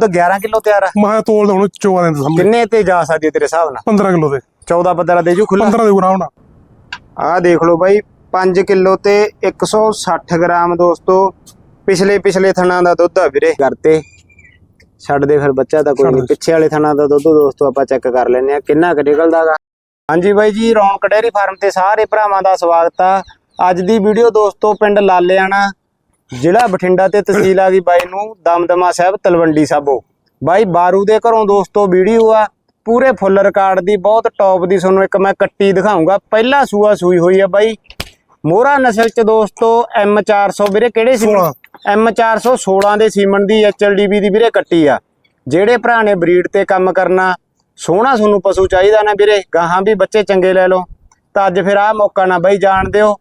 ਤਾਂ 11 ਕਿਲੋ ਤਿਆਰ ਆ। ਮੈਂ ਤੋਲ ਹੁਣ ਚੋਆ ਦੇ ਸਾਹਮਣੇ ਕਿੰਨੇ ਤੇ ਜਾ ਸਕਦੀ ਹੈ ਤੇਰੇ ਹਿਸਾਬ ਨਾਲ? 15 ਕਿਲੋ ਦੇ। 14 15 ਦੇ ਜੂ ਖੁੱਲਾ 15 ਦੇ ਗੁਰਾ ਹੋਣਾ। ਆਹ ਦੇਖ ਲਓ ਬਾਈ 5 ਕਿਲੋ ਤੇ 160 ਗ੍ਰਾਮ ਦੋਸਤੋ ਪਿਛਲੇ ਪਿਛਲੇ ਥਣਾ ਦਾ ਦੁੱਧ ਆ ਵੀਰੇ। ਕਰਤੇ ਛੱਡ ਦੇ ਫਿਰ ਬੱਚਾ ਤਾਂ ਕੋਈ ਨਹੀਂ। ਪਿੱਛੇ ਵਾਲੇ ਥਣਾ ਦਾ ਦੁੱਧ ਦੋਸਤੋ ਆਪਾਂ ਚੈੱਕ ਕਰ ਲੈਨੇ ਆ ਕਿੰਨਾ ਕੁ ਨਿਕਲਦਾਗਾ। ਹਾਂਜੀ ਬਾਈ ਜੀ ਰੌਣਕ ਡੇਅਰੀ ਫਾਰਮ ਤੇ ਸਾਰੇ ਭਰਾਵਾਂ ਦਾ ਸਵਾਗਤ ਆ। ਅੱਜ ਦੀ ਵੀਡੀਓ ਦੋਸਤੋ ਪਿੰਡ ਲਾਲਿਆਣਾ ਜ਼ਿਲ੍ਹਾ ਬਠਿੰਡਾ ਤੇ ਤਹਿਸੀਲ ਆ ਗਈ ਬਾਈ ਨੂੰ ਦਮਦਮਾ ਸਾਹਿਬ ਤਲਵੰਡੀ ਸਾਬੋ। ਬਾਈ ਬਾਰੂ ਦੇ ਘਰੋਂ ਦੋਸਤੋ ਵੀਡੀਓ ਆ ਪੂਰੇ ਫੁੱਲ ਰਿਕਾਰਡ ਦੀ ਬਹੁਤ ਟੌਪ ਦੀ। ਤੁਹਾਨੂੰ ਇੱਕ ਮੈਂ ਕੱਟੀ ਦਿਖਾਉਂਗਾ। ਪਹਿਲਾ ਸੂਆ ਸੂਈ ਹੋਈ ਆ ਬਾਈ। ਮੋਹਰਾ ਨਸਲ ਚ ਦੋਸਤੋ M400 ਵੀਰੇ ਕਿਹੜੇ ਸੀ? 16 M416 ਦੇ ਸੀਮਨ ਦੀ HLDB ਦੀ ਵੀਰੇ ਕੱਟੀ ਆ। ਜਿਹੜੇ ਭਰਾ ਨੇ ਬਰੀਡ ਤੇ ਕੰਮ ਕਰਨਾ ਸੋਹਣਾ ਤੁਹਾਨੂੰ ਪਸ਼ੂ ਚਾਹੀਦਾ ਨਾ ਵੀਰੇ। ਗਾਹਾਂ ਵੀ ਬੱਚੇ ਚੰਗੇ ਲੈ ਲਓ। ਤਾਂ ਅੱਜ ਫਿਰ ਆਹ ਮੌਕਾ ਨਾ ਬਾਈ ਜਾਣ ਦਿਓ।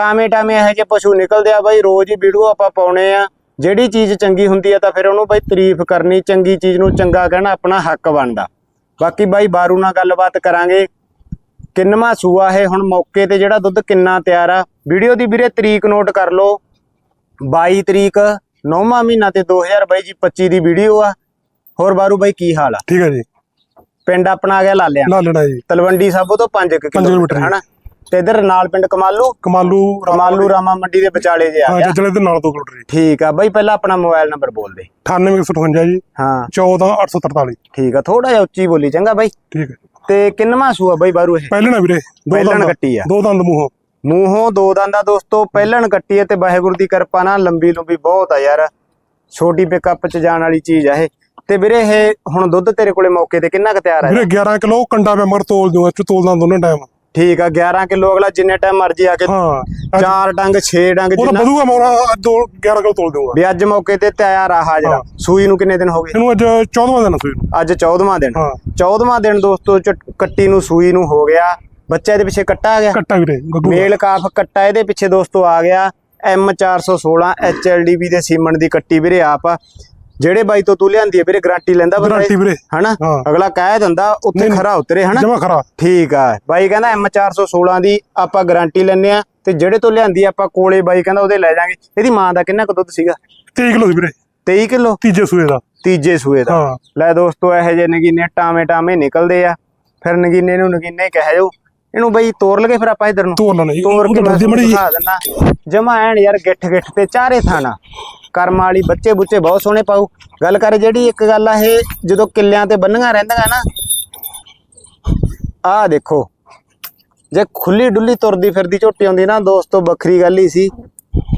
ਟਾਵੇਂ ਟਾਵੇਂ ਇਹੋ ਜਿਹੇ ਪਸ਼ੂ ਨਿਕਲਦੇ ਆ ਬਾਈ ਰੋਜ਼ ਹੀ ਵੀਡੀਓ ਆਪਾਂ ਪਾਉਣੇ ਆ। ਜਿਹੜੀ ਚੀਜ਼ ਚੰਗੀ ਹੁੰਦੀ ਆ ਤਾਂ ਫਿਰ ਉਹਨੂੰ ਬਾਈ ਤਾਰੀਫ ਕਰਨੀ ਚੰਗੀ ਚੀਜ਼ ਨੂੰ ਚੰਗਾ ਕਹਿਣਾ ਆਪਣਾ ਹੱਕ ਬਣਦਾ। ਬਾਕੀ ਬਾਈ ਬਾਰੂ ਨਾਲ ਗੱਲਬਾਤ ਕਰਾਂਗੇ। ਕਿੰਨਵਾਂ ਸੂਆ ਹੈ ਹੁਣ ਮੌਕੇ ਤੇ ਜਿਹੜਾ ਦੁੱਧ ਕਿੰਨਾ ਤਿਆਰ ਆ? ਵੀਡੀਓ ਦੀ ਵੀਰੇ ਤਰੀਕ ਨੋਟ ਕਰ ਲਓ। 22 ਤਰੀਕ 9ਵਾਂ ਮਹੀਨਾ ਤੇ 2022 ਜੀ 25 ਦੀ ਵੀਡੀਓ ਆ। ਹੋਰ ਬਾਰੂ ਬਾਈ ਕੀ ਹਾਲ ਆ? ਠੀਕ ਹੈ ਜੀ। ਪਿੰਡ ਆਪਣਾ ਆ ਗਿਆ ਲਾਲਿਆ? ਲਾ ਲੈਣਾ ਜੀ। ਤਲਵੰਡੀ ਸਾਬੋ ਤੋਂ 5 ਕਿਲੋਮੀਟਰ ਕਿਲੋਮੀਟਰ ਹਨਾ? ਤੇ ਇਧਰ ਨਾਲ ਪਿੰਡ ਕਮਾਲੂ? ਕਮਾਲੂ ਕਮਾਲੂ ਰਾਮਾ ਮੰਡੀ ਦੇ ਵਿਚਾਲੇ ਜੇ ਆ ਹਾਂ ਗਿਆ। ਤੇ ਨਾਲ 2 ਕਿਲੋਮੀਟਰ ਜੀ ਠੀਕ ਆ ਬਾਈ ਪਹਿਲਾਂ ਆਪਣਾ ਮੋਬਾਈਲ ਨੰਬਰ ਬੋਲ ਦੇ। 9858 ਜੀ। ਹਾਂ। 14843 ਠੀਕ ਆ ਥੋੜਾ ਜਿਹਾ ਉੱਚੀ ਬੋਲੀ ਚੰਗਾ ਬਾਈ। ਠੀਕ ਹੈ ਤੇ ਕਿੰਨਵਾਂ ਸੂਆ ਬਾਈ ਬਾਰੂ ਇਹ? ਪਹਿਲਣਾ ਵੀਰੇ। ਦੋ ਪਹਿਲਣ ਦੰਦ। ਕੱਟੀ ਆ। ਦੋ ਦੰਦ ਮੂੰਹੋਂ। ਮੂੰਹੋਂ ਦੋ ਦੰਦਾ ਦੋਸਤੋ ਪਹਿਲਣ ਕੱਟੀ ਹੈ ਤੇ ਵਾਹਿਗੁਰੂ ਦੀ ਕਿਰਪਾ ਨਾਲ ਲੰਬੀ ਲੰਬੀ ਬਹੁਤ ਆ ਯਾਰ। ਛੋਟੀ ਪਿਕਅਪ ਚ ਜਾਣ ਵਾਲੀ ਚੀਜ਼ ਆ ਇਹ। ਤੇ ਵੀਰੇ ਇਹ ਹੁਣ ਦੁੱਧ ਤੇਰੇ ਕੋਲੇ ਮੌਕੇ ਤੇ ਕਿੰਨਾ ਕੁ ਤਿਆਰ ਹੈ ਵੀਰੇ 11 ਕਿਲੋ ਕੰਡਾ ਮੈਂ ਮਗਰ ਤੋਲ ਦੂੰਗਾ ਚ ਤੋਲਦਾ ਦੋਨੇ ਟਾਈਮ ਠੀਕ ਆ 11 ਕਿਲੋ ਅਗਲਾ ਜਿੰਨੇ ਟਾਈਮ ਮਰਜ਼ੀ ਆ ਕੇ ਹਾਂ ਚਾਰ ਡੰਗ 6 ਡੰਗ ਉਹ ਜਿੰਨਾ ਮੋਰਾ ਦੋ 11 ਕਿਲੋ ਤੋਲ ਦੂੰਗਾ ਵੀ ਅੱਜ ਮੌਕੇ ਤੇ ਤਿਆਰ ਆ ਹਾਜ਼ਰ। ਸੂਈ ਨੂੰ ਕਿੰਨੇ ਦਿਨ ਹੋ ਗਏ? ਇਹਨੂੰ ਅੱਜ 14ਵਾਂ ਦਿਨ ਸੂਈ ਨੂੰ। ਅੱਜ 14ਵਾਂ ਦਿਨ। ਹਾਂ। 14ਵਾਂ ਦਿਨ ਦੋਸਤੋ ਕੱਟੀ ਨੂੰ ਸੂਈ ਨੂੰ ਹੋ ਗਿਆ। ਬੱਚਾ ਇਹਦੇ ਪਿੱਛੇ ਕੱਟਾ ਆ ਗਿਆ। ਕੱਟਾ ਵੀਰੇ ਮੇਲ ਕਾਫ ਕੱਟਾ ਇਹਦੇ ਪਿੱਛੇ ਦੋਸਤੋ ਆ ਗਿਆ। M416 HLDB ਦੇ ਸੀਮਨ ਦੀ ਕੱਟੀ ਵੀਰੇ ਆਪ। ਆ ਜਿਹੜੇ ਬਾਈ ਤੋਂ ਤੂੰ ਲਿਆਂਦੀ ਹੈ ਵੀਰੇ ਗਾਰੰਟੀ ਲੈਂਦਾ ਗਾਰੰਟੀ ਵੀਰੇ। ਹਨਾ। ਅਗਲਾ ਕਹਿ ਦਿੰਦਾ ਉੱਥੇ ਖਰਾ ਉਤਰੇ ਹਨਾ? ਜਮਾ ਖਰਾ। ਠੀਕ ਆ। ਬਾਈ ਕਹਿੰਦਾ M416 ਦੀ ਆਪਾਂ ਗਾਰੰਟੀ ਲੈਨੇ ਆ ਤੇ ਜਿਹੜੇ ਤੋਂ ਲਿਆਂਦੀ ਆਪਾਂ ਕੋਲੇ ਬਾਈ ਕਹਿੰਦਾ ਉਹਦੇ ਲੈ ਜਾਾਂਗੇ। ਇਹਦੀ ਮਾਂ ਦਾ ਕਿੰਨਾ ਕੁ ਦੁੱਧ ਸੀਗਾ? 23 ਕਿਲੋ ਸੀ ਵੀਰੇ। 23 ਕਿਲੋ? ਤੀਜੇ ਸੂਏ ਦਾ। ਤੀਜੇ ਸੂਏ ਦਾ। ਲੈ ਦੋਸਤੋ ਇਹੋ ਜਿਹੇ ਨਗੀਨੇ ਟਾਵੇਂ ਟਾਵੇਂ ਨਿਕਲਦੇ ਆ। ਫਿਰ ਨਗੀਨੇ ਨੂੰ ਨਗੀਨੇ ਕਹਿ ਜਾਓ ਇਹਨੂੰ ਬਈ ਤੋਰ ਲਗੇ ਫਿਰ ਆਪਾਂ ਇਧਰ ਨੂੰ। ਤੋਲ ਲੈਣਾ। ਤੋਰ ਕੇ ਦਿਖਾ ਦਿੰਨਾ ਜਮਾ ਐਨ ਯਾਰ ਗਿੱਠ ਗਿੱਠ ਤੇ ਚਾਰੇ ਥਾਣਾ। ਕਰਮ ਵਾਲੀ ਬੱਚੇ ਬੁੱਚੇ ਬਹੁਤ ਸੋਹਣੇ ਪਾਉ ਗੱਲ ਕਰ ਜਿਹੜੀ ਇੱਕ ਗੱਲ ਆ ਇਹ, ਜਦੋਂ ਕਿੱਲਿਆਂ ਤੇ ਬੰਨੀਆਂ ਰਹਿੰਦੀਆਂ ਨਾ, ਆਹ ਦੇਖੋ, ਜੇ ਖੁੱਲੀ ਡੁੱਲੀ ਤੁਰਦੀ ਫਿਰਦੀ ਝੋਟੀ ਆਉਂਦੀ ਨਾ, ਦੋਸਤੋ ਵੱਖਰੀ ਗੱਲ ਹੀ ਸੀ।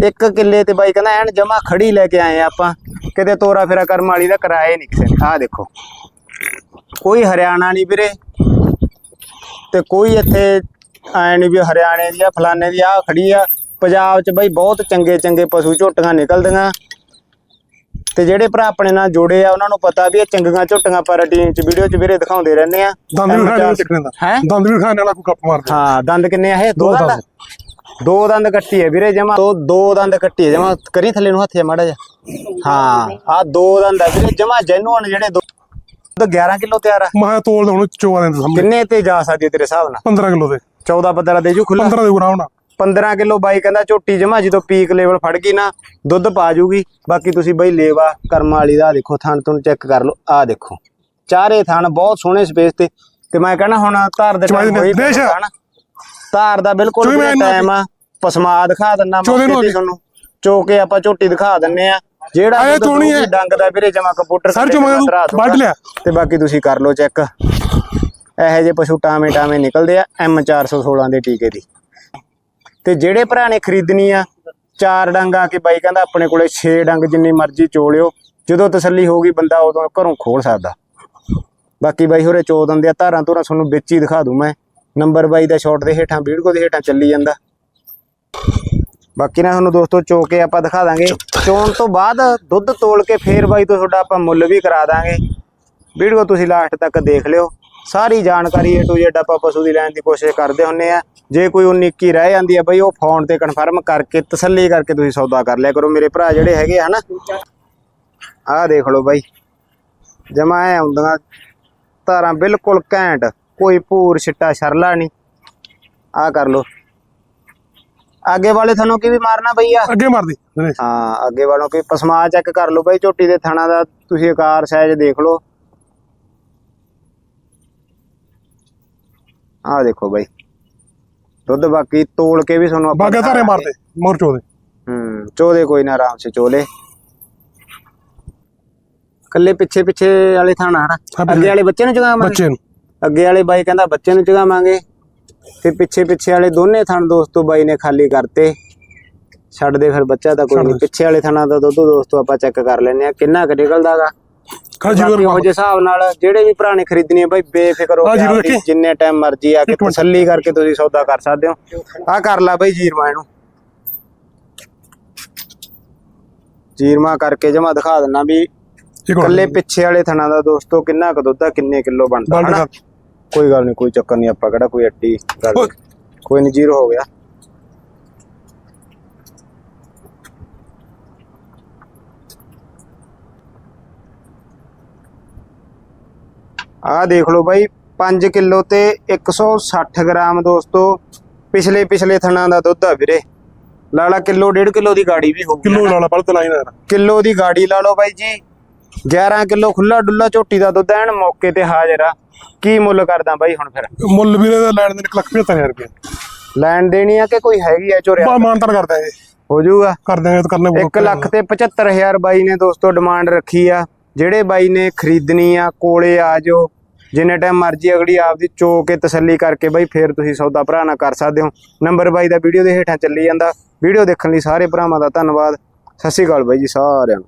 ਇੱਕ ਕਿੱਲੇ ਤੇ ਬਾਈ ਕਹਿੰਦਾ ਐਨ ਜਮਾ ਖੜੀ ਲੈ ਕੇ ਆਏ ਆ ਆਪਾਂ, ਕਿਤੇ ਤੋਰਾ ਫੇਰਾ ਕਰਮ ਵਾਲੀ ਦਾ ਕਰਾਇਆ ਨਹੀਂ ਕਿਸੇ ਨੇ। ਆਹ ਦੇਖੋ, ਕੋਈ ਹਰਿਆਣਾ ਨਹੀਂ ਵੀਰੇ, ਤੇ ਕੋਈ ਇੱਥੇ ਐ ਨਹੀਂ ਵੀ ਹਰਿਆਣੇ ਦੀ ਆ, ਫਲਾਣੇ ਦੀ ਆ ਖੜੀ ਆ। ਪੰਜਾਬ 'ਚ ਬਈ ਬਹੁਤ ਚੰਗੇ ਚੰਗੇ ਪਸ਼ੂ ਝੋਟੀਆਂ ਨਿਕਲਦੀਆਂ। ਤੇ ਜਿਹੜੇ ਭਰਾ ਆਪਣੇ ਨਾਲ ਜੁੜੇ ਆ ਉਹਨਾਂ ਨੂੰ ਪਤਾ ਵੀ ਇਹ ਚੰਗੀਆਂ ਝੋਟੀਆਂ ਆਪਾਂ ਰੂਟੀਨ 'ਚ ਵੀਡੀਓ 'ਚ ਵੀਰੇ ਦਿਖਾਉਂਦੇ ਰਹਿੰਦੇ ਆ। ਦੰਦ ਵੀ ਖਾਣੇ ਸਿੱਖਣੇ ਦਾ। ਹੈ? ਦੰਦ ਵੀ ਖਾਣੇ ਵਾਲਾ ਕੋਈ ਕੱਪ ਮਾਰਦਾ। ਹਾਂ ਦੰਦ ਕਿੰਨੇ ਆ ਇਹ? ਦੋ ਦੰਦ? ਦੋ ਦੰਦ ਕੱਟੀ ਹੈ ਵੀਰੇ ਜਮਾ। ਦੋ ਦੋ ਦੰਦ ਕੱਟੀ ਹੈ ਜਮਾ। ਕਰੀ ਥੱਲੇ ਨੂੰ ਹੱਥੇ ਮਾੜਾ ਜਿਹਾ। ਹਾਂ ਆ ਦੋ ਦੰਦ ਆ ਵੀਰੇ ਜਮਾ ਜੈਨੂਅਨ ਜਿਹੜੇ ਦੋ ਤਾਂ 11 ਕਿਲੋ ਤਿਆਰ ਆ। ਮੈਂ ਤੋਲ ਹੁਣ ਚੋਆ ਦੇ ਸਾਹਮਣੇ। ਕਿੰਨੇ ਤੇ ਜਾ ਸਕਦੀ ਤੇਰੇ ਹਿਸਾਬ ਨਾਲ? 15 ਕਿਲੋ ਦੇ। 14 15 ਦੇ ਜੂ ਖੁੱਲਾ 15 ਦੇ ਗੁਰਾ ਹੋਣਾ। 15 ਕਿਲੋ ਬਾਈ ਕਹਿੰਦਾ ਝੋਟੀ ਜਮਾ ਜਦੋਂ ਪੀਕ ਲੈਵਲ ਫੜ ਗਈ ਨਾ ਦੁੱਧ ਪਾ ਜੂਗੀ। ਬਾਕੀ ਤੁਸੀਂ ਬਈ ਲੇਵਾ ਕਰਮ ਵਾਲੀ ਦਾ ਦੇਖੋ ਥਣ ਤੁਹਾਨੂੰ ਚੈੱਕ ਕਰ ਲਓ ਆਹ ਦੇਖੋ। ਚਾਰੇ ਥਣ ਬਹੁਤ ਸੋਹਣੇ ਸਪੇਸ ਤੇ। ਤੇ ਮੈਂ ਕਹਿੰਦਾ ਹੁਣ ਧਾਰ ਦੇ ਟਾਈਮ ਹੋਈ ਦੇਸ਼। ਪਊਗਾ ਨਾ। ਧਾਰ ਦਾ ਬਿਲਕੁਲ ਟਾਈਮ ਆ ਪਸਮਾ ਦਿਖਾ ਦਿੰਨਾ ਅੱਗੇ। ਤੁਹਾਨੂੰ। ਚੋਕੇ ਆਪਾਂ ਝੋਟੀ ਦਿਖਾ ਦਿੰਨੇ ਆ। ਜਿਹੜਾ। ਡੰਗ ਦਾ ਵੀਰੇ ਜਮਾ ਕੰਪਿਊਟਰ ਸਰ ਚੋਂ ਮੈਂ ਵੱਢ ਲਿਆ। ਤੇ ਬਾਕੀ ਤੁਸੀਂ ਕਰ ਲਓ ਚੈੱਕ। ਇਹੋ ਜਿਹੇ ਪਸ਼ੂ ਟਾਵੇਂ ਟਾਵੇਂ ਨਿਕਲਦੇ ਆ M416 ਦੇ ਟੀਕੇ ਦੀ। ਤੇ ਜਿਹੜੇ ਭਰਾ ਨੇ ਖਰੀਦਣੀ ਆ, ਚਾਰ ਡੰਗ ਆ ਕੇ ਬਾਈ ਕਹਿੰਦਾ ਆਪਣੇ ਕੋਲੇ 6 ਡੰਗ ਜਿੰਨੀ ਮਰਜ਼ੀ ਚੋਲਿਓ ਜਦੋਂ ਤਸੱਲੀ ਹੋਊਗੀ ਬੰਦਾ ਉਦੋਂ ਘਰੋਂ ਖੋਲ ਸਕਦਾ। ਬਾਕੀ ਬਾਈ ਹੋਰੇ ਚੋ ਦਿੰਦੇ ਆ, ਧਾਰਾਂ ਧੁਰਾਂ ਤੁਹਾਨੂੰ ਵਿੱਚ ਹੀ ਦਿਖਾ ਦੂੰ ਮੈਂ। ਨੰਬਰ ਬਾਈ ਦਾ ਸ਼ਾਟ ਦੇ ਹੇਠਾਂ, ਵੀਡੀਓ ਦੇ ਹੇਠਾਂ ਚੱਲੀ ਜਾਂਦਾ। ਬਾਕੀ ਨਾ ਤੁਹਾਨੂੰ ਦੋਸਤੋ ਚੋ ਕੇ ਆਪਾਂ ਦਿਖਾ ਦਾਂਗੇ। ਚੋਣ ਤੋਂ ਬਾਅਦ ਦੁੱਧ ਤੋਲ ਕੇ ਫੇਰ ਬਾਈ ਤੋਂ ਤੁਹਾਡਾ ਆਪਾਂ ਮੁੱਲ ਵੀ ਕਰਾ ਦਾਂਗੇ। ਵੀਡੀਓ ਤੁਸੀਂ ਲਾਸਟ ਤੱਕ ਦੇਖ ਲਿਓ। ਸਾਰੀ ਜਾਣਕਾਰੀ ਏ ਟੂ ਜ਼ੈਡ ਆਪਾਂ ਪਸ਼ੂ ਦੀ ਲੈਣ ਦੀ ਕੋਸ਼ਿਸ਼ ਕਰਦੇ ਹੁੰਨੇ ਆ। ਜੇ ਕੋਈ 19 21 ਰਹਿ ਜਾਂਦੀ ਆ ਬਈ ਉਹ ਫੋਨ ਤੇ ਕਨਫਰਮ ਕਰਕੇ ਤਸੱਲੀ ਕਰਕੇ ਤੁਸੀਂ ਸੌਦਾ ਕਰ ਲਿਆ ਕਰੋ। ਮੇਰੇ ਭਰਾ ਜਿਹੜੇ ਹੈਗੇ ਆ ਹਨਾ ਆਹ ਦੇਖ ਲਓ ਬਾਈ। ਜਮਾ ਐ ਆਉਂਦੀਆਂ ਧਾਰਾਂ ਬਿਲਕੁਲ ਘੈਂਟ ਕੋਈ ਭੂਰ ਛਿੱਟਾ ਸ਼ਰਲਾ ਨਹੀਂ। ਆਹ ਕਰ ਲਓ। ਅੱਗੇ ਵਾਲੇ ਥਣੋਂ ਕੀ ਵੀ ਮਾਰਨਾ ਬਈ ਆ? ਅੱਗੇ ਮਾਰਦੀ ਦਿਨੇਸ਼ ਹਾਂ ਅੱਗੇ ਵਾਲੋਂ ਕੀ ਪਸਮਾ ਚੈੱਕ ਕਰ ਲਓ ਬਈ ਝੋਟੀ ਦੇ ਥਣਾ ਦਾ ਤੁਸੀਂ ਆਕਾਰ ਸਾਈਜ਼ ਦੇਖ ਲਓ। ਆਹ ਦੇਖੋ ਬਈ। ਦੁੱਧ ਬਾਕੀ ਤੋਲ ਕੇ ਵੀ ਤੁਹਾਨੂੰ ਆਪਾਂ ਬਾਗਾ ਧਾਰੇ। ਮਾਰਦੇ ਮੋਰ ਚੋਦੇ ਹੂੰ ਚੋਦੇ ਕੋਈ ਨਾ ਆਰਾਮ ਸੇ ਚੋਲੇ। ਕੱਲੇ ਪਿੱਛੇ ਪਿੱਛੇ ਵਾਲੇ ਥਾਣਾ ਹਨਾ। ਅੱਗੇ ਵਾਲੇ ਬੱਚੇ ਨੂੰ ਚਗਾਵਾਂਗੇ ਬੱਚੇ ਨੂੰ। ਅੱਗੇ ਵਾਲੇ ਬਾਈ ਕਹਿੰਦਾ ਬੱਚੇ ਨੂੰ ਚਗਾਵਾਂਗੇ ਤੇ ਪਿੱਛੇ ਪਿੱਛੇ ਵਾਲੇ ਦੋਨੇ ਥਣ ਦੋਸਤੋ ਬਾਈ ਨੇ ਖਾਲੀ ਕਰਤੇ। ਛੱਡ ਦੇ ਫਿਰ ਬੱਚਾ ਤਾਂ ਕੋਈ ਨਹੀਂ। ਪਿੱਛੇ ਵਾਲੇ ਥਣਾ ਦਾ ਦੁੱਧ ਦੋਸਤੋ ਆਪਾਂ ਚੈੱਕ ਕਰ ਲੈਨੇ ਆ ਕਿੰਨਾ ਕੁ ਨਿਕਲਦਾਗਾ ਖਾ ਜੀਰੋ ਬਾਕੀ ਉਹ ਜਿਹੇ ਹਿਸਾਬ ਨਾਲ ਜਿਹੜੇ ਵੀ ਭਰਾ ਨੇ ਖਰੀਦਣੀ ਹੈ ਬਾਈ ਬੇਫਿਕਰ ਹੋ ਕੇ ਜੀਰੋ? ਜਿੰਨੇ ਟਾਈਮ ਮਰਜ਼ੀ ਆ ਕੇ ਇੱਕ ਮਿੰਟ। ਤਸੱਲੀ ਕਰਕੇ ਤੁਸੀਂ ਸੌਦਾ ਕਰ ਸਕਦੇ ਹੋ। ਆਹ ਕਰ ਲਾ ਬਾਈ ਜੀਰਮਾ ਇਹਨੂੰ। ਜੀਰਮਾ ਕਰਕੇ ਜਮਾ ਦਿਖਾ ਦਿੰਨਾ ਵੀ ਇੱਕ ਕੱਲੇ ਪਿੱਛੇ ਵਾਲੇ ਥਣਾ ਦਾ ਦੋਸਤੋ ਕਿੰਨਾ ਕੁ ਦੁੱਧ ਆ ਕਿੰਨੇ ਕਿਲੋ ਬਣਦਾ ਬਾਲਟੀ ਹਨਾ? ਕਰ ਕੋਈ ਗੱਲ ਨਹੀਂ ਕੋਈ ਚੱਕਰ ਨਹੀਂ ਆਪਾਂ ਕਿਹੜਾ ਕੋਈ ਅੱਟੀ ਗੱਲ ਓਏ। ਕੋਈ ਨਹੀਂ ਜ਼ੀਰੋ ਹੋ ਗਿਆ। ਆਹ ਦੇਖ ਲਓ ਬਾਈ 5 ਕਿਲੋ ਤੇ 160 ਗ੍ਰਾਮ ਦੋਸਤੋ ਪਿਛਲੇ ਪਿਛਲੇ ਥਣਾ ਦਾ ਦੁੱਧ ਆ ਵੀਰੇ। ਲਾਲਾ ਕਿਲੋ ਡੇਢ ਕਿਲੋ ਦੀ ਗਾੜੀ ਵੀ ਹੋਊਗੀ। ਕਿਲੋ ਲਾਲਾ ਬਲਤ ਲਾਈ ਨਾ ਕਿਲੋ ਦੀ ਗਾੜੀ ਲਾ ਲਓ ਬਾਈ ਜੀ। 11 ਕਿਲੋ ਖੁੱਲਾ ਡੁੱਲਾ ਝੋਟੀ ਦਾ ਦੁੱਧ ਐਨ ਮੌਕੇ ਤੇ ਹਾਜ਼ਰ ਆ। ਕੀ ਮੁੱਲ ਕਰਦਾ ਬਾਈ ਹੁਣ ਫਿਰ? ਮੁੱਲ ਵੀਰੇ ਦਾ ਲੈਣ ਦੇ 1 ਲੱਖ 75000 ਰੁਪਏ। ਲੈਣ ਦੇਣੀ ਆ ਕਿ ਕੋਈ ਹੈਗੀ ਆ ਚੋਰਿਆ? ਬਾ ਮਾਨਤਨ ਕਰ ਦਾਂਗੇ ਹੋ ਜਾਊਗਾ। ਕਰ ਦਾਂਗੇ ਤਾਂ ਕਰਨੇ 1 ਲੱਖ ਤੇ 75000 ਬਾਈ ਨੇ ਦੋਸਤੋ ਡਿਮਾਂਡ ਰੱਖੀ ਆ। ਜਿਹੜੇ ਬਾਈ ਨੇ ਖਰੀਦਣੀ ਆ, ਕੋਲੇ ਆ ਜਾਓ। ਜਿੰਨੇ ਟਾਈਮ ਮਰਜ਼ੀ ਅਗਲੀ ਆਪਦੀ ਚੋ ਕੇ ਤਸੱਲੀ ਕਰਕੇ ਬਾਈ ਫੇਰ ਤੁਸੀਂ ਸੌਦਾ ਭਰਾ ਨਾ ਕਰ ਸਕਦੇ ਹੋ। ਨੰਬਰ ਬਾਈ ਦਾ ਵੀਡੀਓ ਦੇ ਹੇਠਾਂ ਚੱਲੀ ਜਾਂਦਾ। ਵੀਡੀਓ ਦੇਖਣ ਲਈ ਸਾਰੇ ਭਰਾਵਾਂ ਦਾ ਧੰਨਵਾਦ। ਸਤਿ ਸ਼੍ਰੀ ਅਕਾਲ ਬਾਈ ਜੀ ਸਾਰਿਆਂ ਨੂੰ।